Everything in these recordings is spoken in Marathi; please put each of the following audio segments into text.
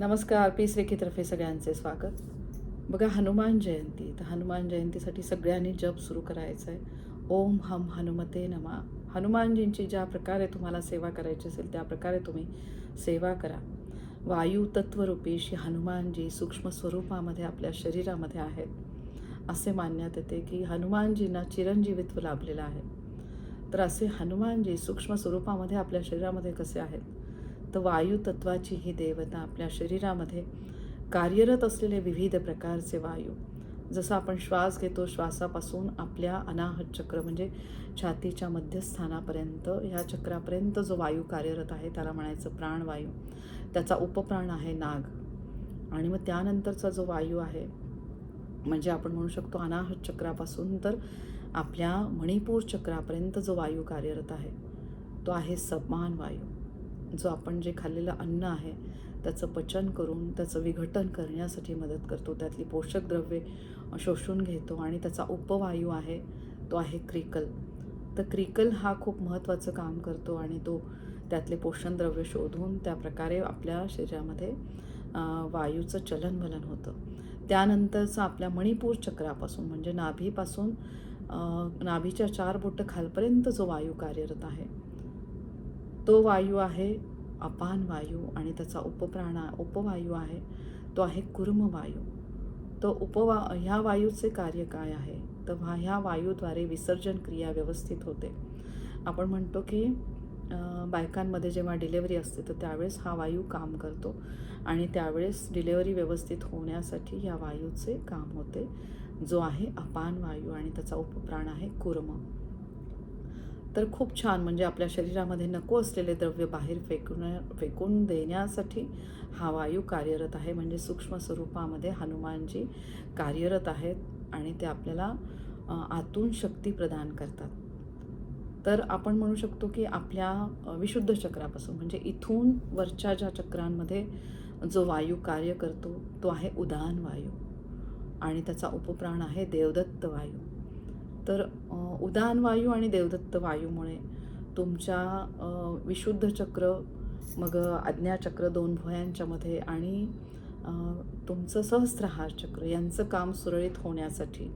नमस्कार पी रेखीतर्फे सगळ्यांचे स्वागत. बघा हनुमान जयंती तर हनुमान जयंतीसाठी सगळ्यांनी जप सुरू करायचं आहे ओम हम हनुमते नमा. हनुमानजींची ज्या प्रकारे तुम्हाला सेवा करायची असेल त्या प्रकारे तुम्ही सेवा करा. वायू तत्वरूपी श्री हनुमानजी सूक्ष्म स्वरूपामध्ये आपल्या शरीरामध्ये आहेत. असे मानण्यात येते की हनुमानजींना चिरंजीवित्व लाभलेलं आहे. तर असे हनुमानजी सूक्ष्म स्वरूपामध्ये आपल्या शरीरामध्ये कसे आहेत? तर वायू तत्वाची ही देवता आपल्या शरीरामध्ये कार्यरत असलेले विविध प्रकारचे वायू. जसं आपण श्वास घेतो श्वासापासून आपल्या अनाहत चक्र म्हणजे छातीच्या मध्यस्थानापर्यंत ह्या चक्रापर्यंत जो वायू कार्यरत आहे त्याला म्हणायचं प्राणवायू. त्याचा उपप्राण आहे नाग. आणि मग त्यानंतरचा जो वायू आहे म्हणजे आपण म्हणू शकतो अनाहत चक्रापासून तर आपल्या मणिपूर चक्रापर्यंत जो वायू कार्यरत आहे तो आहे समान वायू. जो आपण जे खाल्लेलं अन्न आहे त्याचं पचन करून त्याचं विघटन करण्यासाठी मदत करतो. त्यातली पोषक द्रव्ये शोषून घेतो आणि त्याचा उपवायू आहे तो आहे क्रिकल. तर क्रिकल हा खूप महत्त्वाचं काम करतो आणि तो त्यातले पोषण द्रव्य शोधून त्या प्रकारे आपल्या शरीरामध्ये वायूचं चलनवलन होतं. त्यानंतरचं आपल्या मणिपूर चक्रापासून म्हणजे नाभीपासून नाभीच्या चार बोटं खालपर्यंत जो वायू कार्यरत आहे तो वायू आहे अपान वायू आणि त्याचा उपप्राणा उपवायू आहे तो आहे कुर्म वायू. तो उपवा ह्या वायूचे कार्य काय आहे? तर वा ह्या वायूद्वारे विसर्जन क्रिया व्यवस्थित होते. आपण म्हणतो की बायकांमध्ये जेव्हा डिलेवरी असते तर त्यावेळेस हा वायू काम करतो आणि त्यावेळेस डिलेवरी व्यवस्थित होण्यासाठी या वायूचे काम होते. जो आहे अपान वायू आणि त्याचा उपप्राण आहे कुर्म. तर खूप छान म्हणजे आपल्या शरीरामध्ये नको असलेले द्रव्य बाहेर फेकून फेकून देण्यासाठी हा वायू कार्यरत आहे. म्हणजे सूक्ष्म स्वरूपामध्ये हनुमानजी कार्यरत आहेत आणि ते आपल्याला आतून शक्ती प्रदान करतात. तर आपण म्हणू शकतो की आपल्या विशुद्ध चक्रापासून म्हणजे इथून वरच्या ज्या चक्रांमध्ये जो वायू कार्य करतो तो आहे उदान वायू. आणि त्याचा उपप्राण आहे देवदत्त वायू. तर उदान वायू आणि देवदत्त वायूमुळे तुमच्या विशुद्ध चक्र मग आज्ञाचक्र दोन भुयांच्यामध्ये आणि तुमचं सहस्त्रहार चक्र यांचं काम सुरळीत होण्यासाठी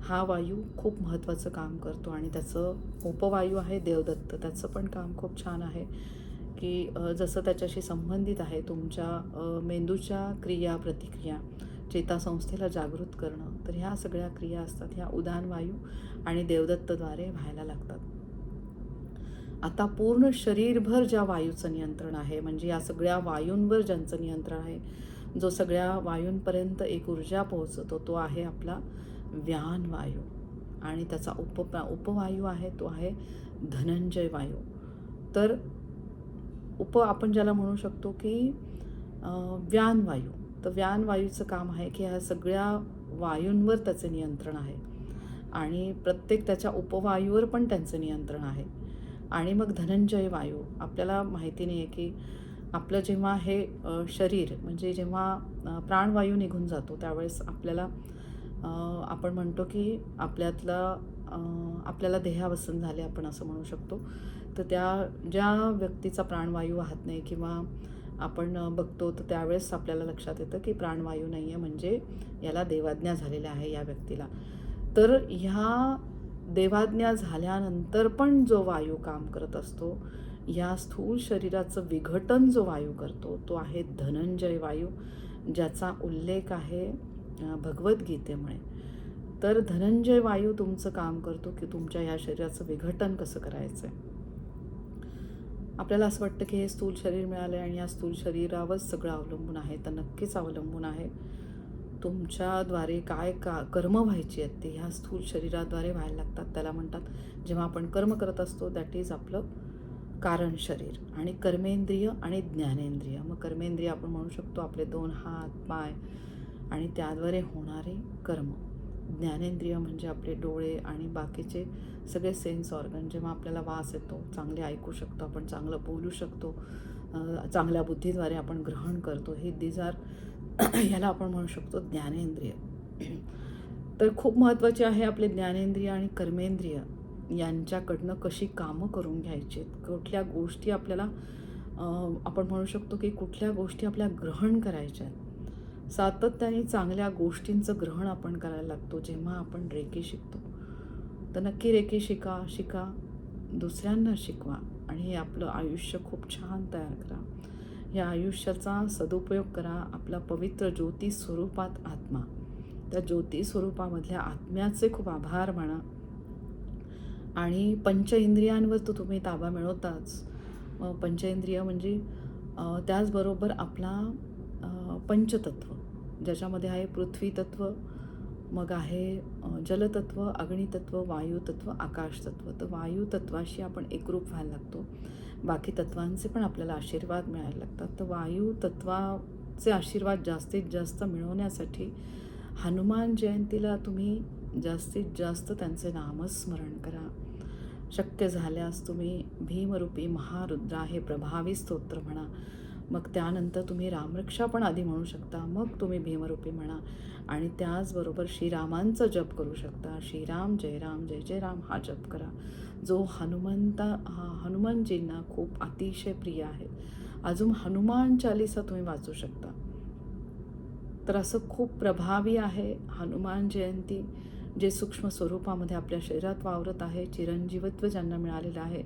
हा वायू खूप महत्त्वाचं काम करतो आणि त्याचं उपवायू आहे देवदत्त. त्याचं पण काम खूप छान आहे की जसं त्याच्याशी संबंधित आहे तुमच्या मेंदूच्या क्रिया प्रतिक्रिया चेतासंस्थेला जागृत करणं. तर ह्या सगळ्या क्रिया असतात. ह्या उदान वायू आणि देवदत्तद्वारे व्हायला लागतात. आता पूर्ण शरीरभर ज्या वायूचं नियंत्रण आहे म्हणजे या सगळ्या वायूंवर ज्यांचं नियंत्रण आहे जो सगळ्या वायूंपर्यंत एक ऊर्जा पोहोचतो तो आहे आपला व्यान वायू. आणि त्याचा उप उपवायू आहे तो आहे धनंजय वायू. तर उप आपण ज्याला म्हणू शकतो की व्यानवायू व्यान वायू. तर व्यानवायूचं काम आहे की ह्या सगळ्या वायूंवर त्याचं नियंत्रण आहे. आणि प्रत्येक त्याच्या उपवायूवर पण त्यांचं नियंत्रण आहे. आणि मग धनंजय वायू आपल्याला माहिती नाही आहे की आपलं जेव्हा हे शरीर म्हणजे जेव्हा प्राणवायू निघून जातो त्यावेळेस आपल्याला आपण म्हणतो की आपल्यातला आपल्याला देहावसन झाले आपण असं म्हणू शकतो. तर त्या ज्या व्यक्तीचा प्राणवायू वाहत नाही किंवा आपण बघतो तर त्यावेळेस आपल्याला लक्षात येतं की प्राणवायू नाही आहे म्हणजे याला देवाज्ञा झालेल्या आहे या व्यक्तीला. तर ह्या देवाज्ञा झाल्यानंतर पण जो वायू काम करत असतो या स्थूल शरीराचं विघटन जो वायू करतो तो आहे धनंजय वायू ज्याचा उल्लेख आहे भगवद्गीतेमुळे. तर धनंजय वायू तुमचं काम करतो की तुमच्या या शरीराचं विघटन कसं करायचं आहे आपल्याला असं वाटतं की हे स्थूल शरीर मिळालं आहे आणि या स्थूल शरीरावरच सगळं अवलंबून आहे तर नक्कीच अवलंबून आहे. तुमच्याद्वारे काय का कर्म व्हायची आहेत ते ह्या स्थूल शरीराद्वारे व्हायला लागतात. त्याला म्हणतात जेव्हा आपण कर्म करत असतो दॅट इज आपलं कारण शरीर. आणि कर्मेंद्रिय आणि ज्ञानेंद्रिय. मग कर्मेंद्रिय आपण म्हणू शकतो आपले दोन हात पाय आणि त्याद्वारे होणारे कर्म. ज्ञानेंद्रिय म्हणजे आपले डोळे आणि बाकीचे सगळे सेन्स ऑर्गन जेव्हा आपल्याला वास येतो चांगले ऐकू शकतो आपण चांगलं बोलू शकतो चांगल्या बुद्धीद्वारे आपण ग्रहण करतो हे दिज आर ह्याला आपण म्हणू शकतो ज्ञानेंद्रिय. तर खूप महत्त्वाचे आहे आपले ज्ञानेंद्रिय आणि कर्मेंद्रिय यांच्याकडनं कशी कामं करून घ्यायची कुठल्या गोष्टी आपल्याला आपण म्हणू शकतो की कुठल्या गोष्टी आपल्या ग्रहण करायच्या आहेत. सातत्याने चांगल्या गोष्टींचं ग्रहण आपण करायला लागतो जेव्हा आपण रेकी शिकतो. तर नक्की रेकी शिका शिका. दुसऱ्यांना शिकवा आणि हे आपलं आयुष्य खूप छान तयार करा. या आयुष्याचा सदुपयोग करा आपला पवित्र ज्योती स्वरूपात आत्मा. त्या ज्योती स्वरूपामधल्या आत्म्याचे खूप आभार माना. आणि पंच इंद्रियांवर तर तुम्ही ताबा मिळवताच. अ, पंचेंद्रिय म्हणजे त्याचबरोबर आपला पंचतत्व ज्याच्यामध्ये आहे पृथ्वीतत्व मग आहे जलतत्व अग्नितत्व वायुतत्व आकाशतत्व. तर वायुतत्वाशी आपण एकरूप व्हायला लागतो. बाकी तत्वांचे पण आपल्याला आशीर्वाद मिळायला लागतात. तर वायुतत्वाचे आशीर्वाद जास्तीत जास्त मिळवण्यासाठी हनुमान जयंतीला तुम्ही जास्तीत जास्त त्यांचे नामस्मरण करा. शक्य झाल्यास तुम्ही भीमरूपी महारुद्रा हे प्रभावी स्तोत्र म्हणा. मग त्यानंतर तुम्ही रामरक्षा पण आधी म्हणू शकता मग तुम्ही भीमरूपी म्हणा आणि त्याचबरोबर श्रीरामांचा जप करू शकता. श्रीराम जय राम जय जय राम हा जप करा. जो हनुमंता हा हनुमानजींना खूप अतिशय प्रिय आहे. अजून हनुमान चालिसा तुम्ही वाचू शकता. तर असं खूप प्रभावी आहे हनुमान जयंती. जे सूक्ष्म स्वरूपामध्ये आपल्या शरीरात वावरत आहे चिरंजीवत्व ज्यांना मिळालेलं आहे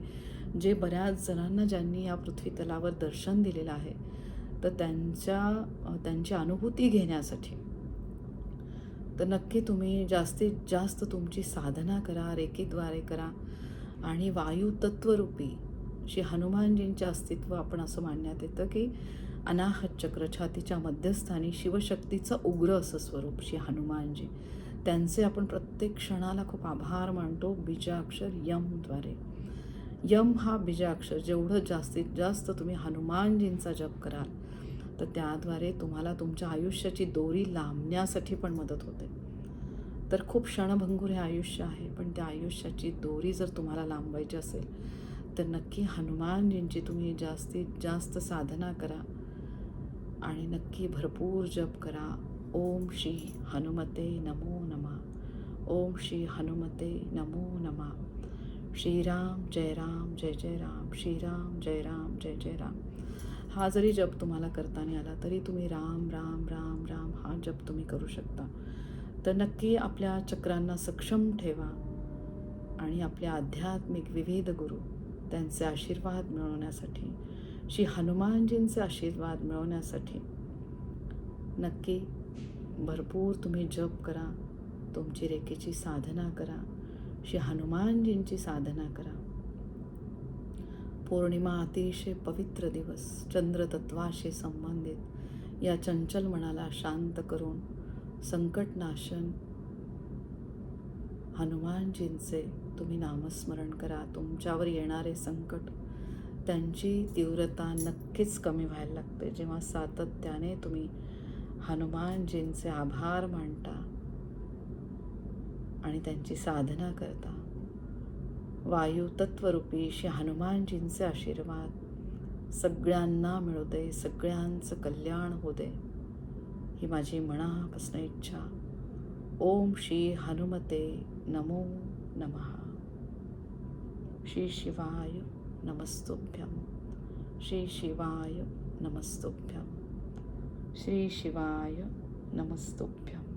जे बऱ्याच जणांना ज्यांनी या पृथ्वी तलावर दर्शन दिलेलं आहे तर त्यांच्या त्यांची अनुभूती घेण्यासाठी. तर नक्की तुम्ही जास्तीत जास्त तुमची साधना करा रेकीद्वारे करा आणि वायू तत्वरूपी श्री हनुमानजींचे अस्तित्व आपण असं मानण्यात येतं की अनाहत चक्र छातीच्या मध्यस्थानी शिवशक्तीचं उग्र असं स्वरूप श्री हनुमानजी. त्यांचे आपण प्रत्येक क्षणाला खूप आभार मानतो. बीजाक्षर यमद्वारे यम हा बीजाक्षर. जेवढं जास्तीत जास्त तुम्ही हनुमानजींचा जप कराल तर त्याद्वारे तुम्हाला तुमच्या आयुष्याची दोरी लांबण्यासाठी पण मदत होते. तर खूप क्षणभंगूर हे आयुष्य आहे पण त्या आयुष्याची दोरी जर तुम्हाला लांबायची असेल तर नक्की हनुमानजींची तुम्ही जास्तीत जास्त साधना करा आणि नक्की भरपूर जप करा. ओम श्री हनुमते नमो नमा। ओम श्री हनुमते नमो नमा। श्रीराम जय राम जय जय राम। श्रीराम जय राम जय जय राम। हा जरी जप तुम्हाला करता नाही आला तरी तुम्ही राम राम राम राम हा जप तुम्ही करू शकता. तर नक्की आपल्या चक्रांना सक्षम ठेवा आणि आपल्या आध्यात्मिक विविध गुरु त्यांचे आशीर्वाद मिळवण्यासाठी श्री हनुमानजींचे आशीर्वाद मिळवण्यासाठी नक्की भरपूर तुम्ही जप करा तुमची रेखेची साधना करा श्री हनुमानजींची साधना करा. पौर्णिमा अतिशय पवित्र दिवस चंद्रतत्वाशी संबंधित. या चंचल मनाला शांत करून संकटनाशन हनुमानजींचे तुम्ही नामस्मरण करा. तुमच्यावर येणारे संकट त्यांची तीव्रता नक्कीच कमी व्हायला लागते. जेव्हा सातत्याने तुम्ही हनुमानजींचे आभार मानता आणि त्यांची साधना करता. वायू तत्वरूपी श्री हनुमानजींचे आशीर्वाद सगळ्यांना मिळू दे सगळ्यांचं कल्याण होऊ दे ही माझी मनापासून इच्छा. ओम श्री हनुमते नमो नमः. श्री शिवाय नमस्तुभ्यम श्री शिवाय नमस्तुभ्यम श्री शिवाय नमस्तुभ्यं